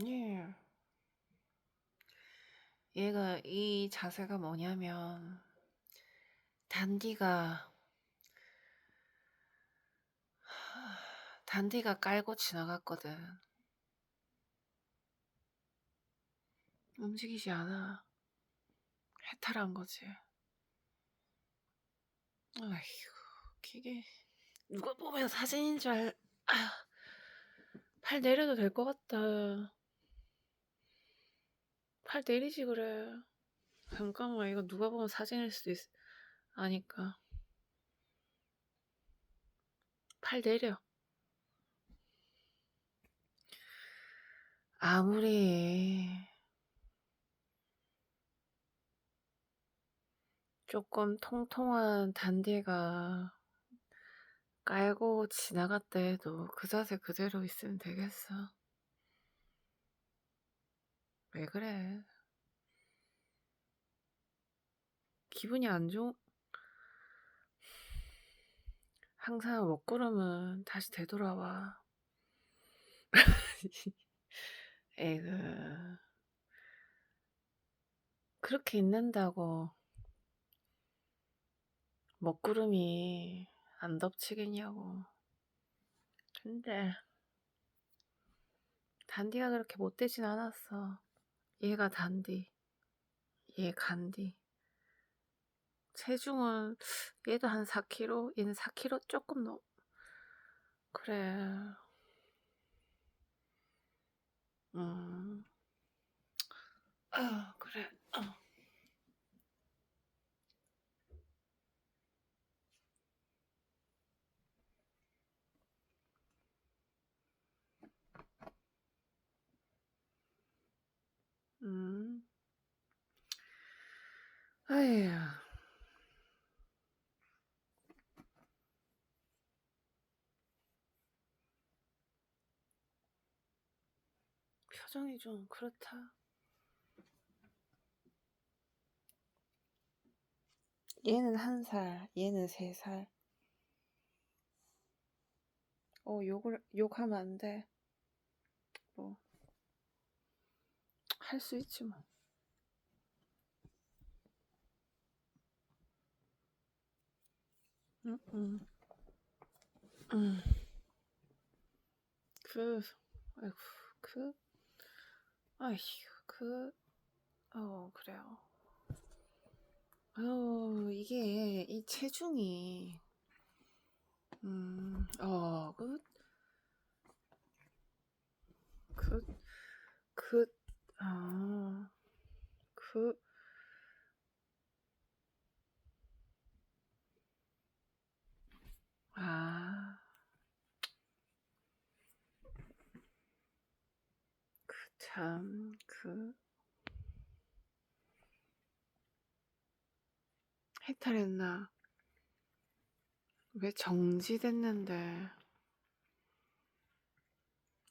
예. 얘가 이 자세가 뭐냐면 단디가 단디가 깔고 지나갔거든. 움직이지 않아. 해탈한 거지. 아이고, 이게 누가 보면 사진인 줄 알... 아, 팔 내려도 될 것 같다. 팔 내리지 그래. 잠깐만, 이거 누가 보면 사진일 수도 있... 아니까. 팔 내려. 아무리 조금 통통한 단디가 깔고 지나갔다 해도 그 자세 그대로 있으면 되겠어. 왜 그래? 기분이 안 좋... 항상 먹구름은 다시 되돌아와. 에그 그렇게 있는다고 먹구름이 안 덮치겠냐고. 근데 단디가 그렇게 못되진 않았어. 얘가 단디, 얘 간디. 체중은 얘도 한 4kg, 얘는 4kg 조금 넘. 그래. 음. 아휴. 표정이 좀 그렇다. 얘는 한 살, 얘는 세 살. 어, 욕을, 욕하면 안 돼. 뭐. 할 수 있지 뭐. 응, 응. 응. 그, 아이고, 그, 아이고, 그, 어, 그래요. 어, 이게, 이 체중이, 음, 어, 그, 그, 그, 아, 그, 아, 그 참, 그, 해탈했나? 왜 정지됐는데?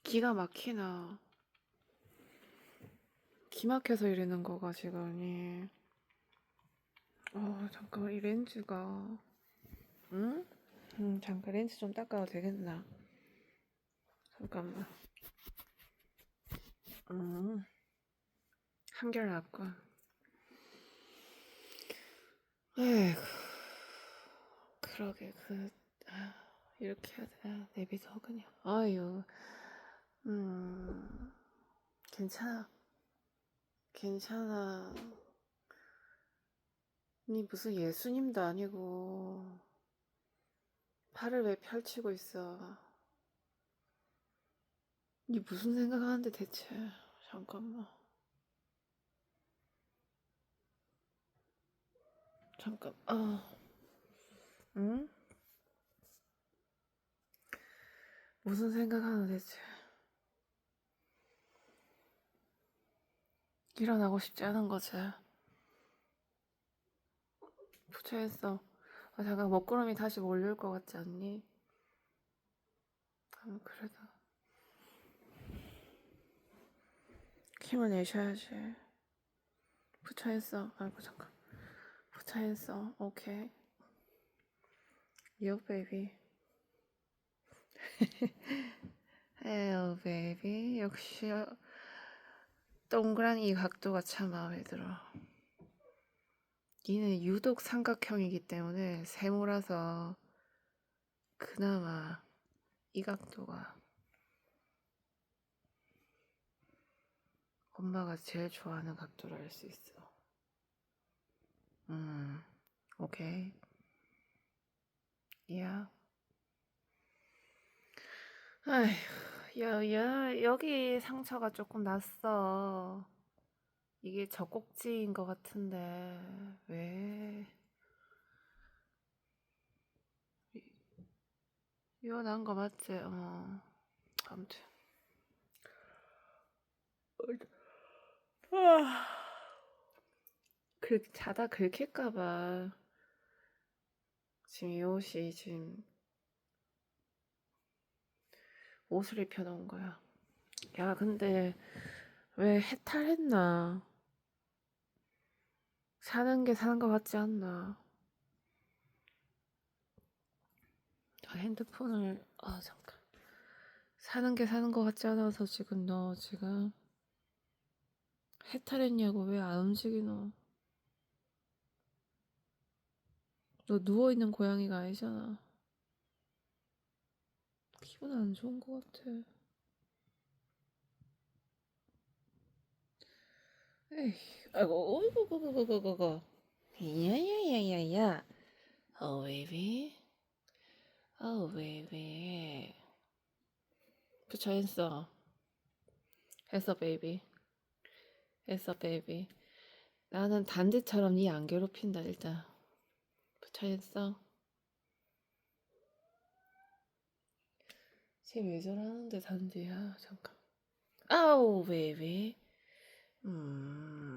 기가 막히나? 기 막혀서 이러는 거가 지금이. 어, 잠깐만, 이 렌즈가. 응? 음, 잠깐 렌즈 좀 닦아도 되겠나? 잠깐만. 음, 한결 낫군. 에이구, 그러게, 그, 아, 이렇게 해야 돼. 내비서 그냥. 아유, 음, 괜찮아. 괜찮아. 니 무슨 예수님도 아니고, 팔을 왜 펼치고 있어? 니 무슨 생각하는데 대체? 잠깐만. 잠깐, 아, 응? 무슨 생각하는 대체? 일어나고 싶지 않은 거지. 부처했어. 아, 잠깐 먹구름이 다시 몰려올 것 같지 않니? 아, 그래도 힘을 내셔야지. 부처했어. 아이고 잠깐. 부처했어. 오케이. Yo, baby. Baby. 역시 동그란 이 각도가 참 마음에 들어. 니는 유독 삼각형이기 때문에 세모라서 그나마 이 각도가 엄마가 제일 좋아하는 각도로 할수 있어. 음, 오케이. 야. 아휴, 야, 야, 여기 상처가 조금 났어. 이게 젖꼭지인 것 같은데, 왜? 난거 맞지? 어. 아무튼. 아. 긁, 자다 긁힐까봐. 지금 이 옷이 지금 옷을 입혀놓은 거야. 야, 근데 왜 해탈했나? 사는 게 사는 것 같지 않나? 저 핸드폰을 아 잠깐 사는 게 사는 것 같지 않아서 지금 너 지금 해탈했냐고 왜 안 움직이노? 너 누워 있는 고양이가 아니잖아. 기분 안 좋은 것 같아. 에이, 아이고, 어이구, 그, 그, 그, 그, 그. 야야야야야. Oh, baby. Oh, baby. 붙여 했어. 했어, baby. 했어, baby. 나는 단지처럼 니 안 괴롭힌다, 일단. 붙여 했어. 쟤왜 저러는데, 단지야. 잠깐. 아우, 베이비. 음.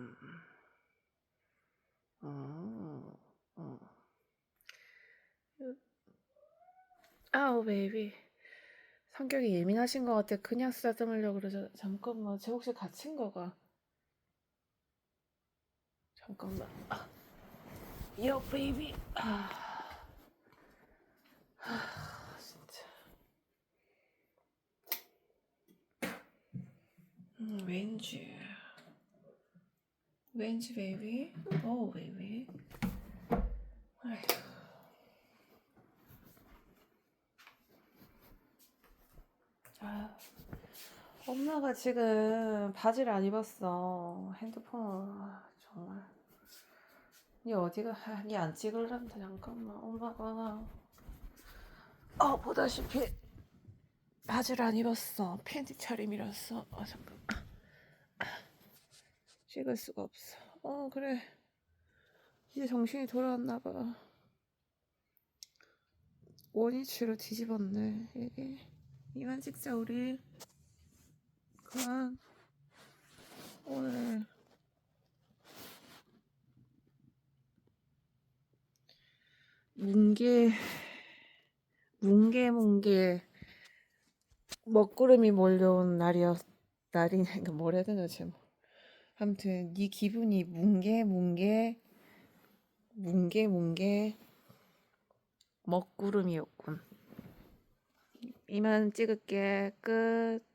아우, 베이비. 성격이 예민하신 것 같아. 그냥 쓰다듬으려고 그러죠. 잠깐만. 쟤 혹시 갇힌 거가? 잠깐만. 아. 요, 베이비. 아. 아, 진짜. 음, 왠지. 왠지, 베이비. 오, 베이비. 아휴. 아, 엄마가 지금 바지를 안 입었어. 핸드폰, 아, 정말. 니 어디가, 아, 니안 찍을란다, 잠깐만. 엄마가. 어, 보다시피 바지를 안 입었어. 팬티 차림이라서. 아, 잠깐. 찍을 수가 없어. 어, 그래. 이제 정신이 돌아왔나 봐. 원위치로 뒤집었네. 이게. 이만 찍자, 우리. 그만. 오늘. 뭉게, 뭉게, 뭉게, 먹구름이 몰려온 날이었, 날이, 그러니까 뭐라 해야 되나, 지금. 아무튼, 네 기분이 뭉게, 뭉게, 뭉게, 뭉게, 먹구름이었군. 이만 찍을게. 끝.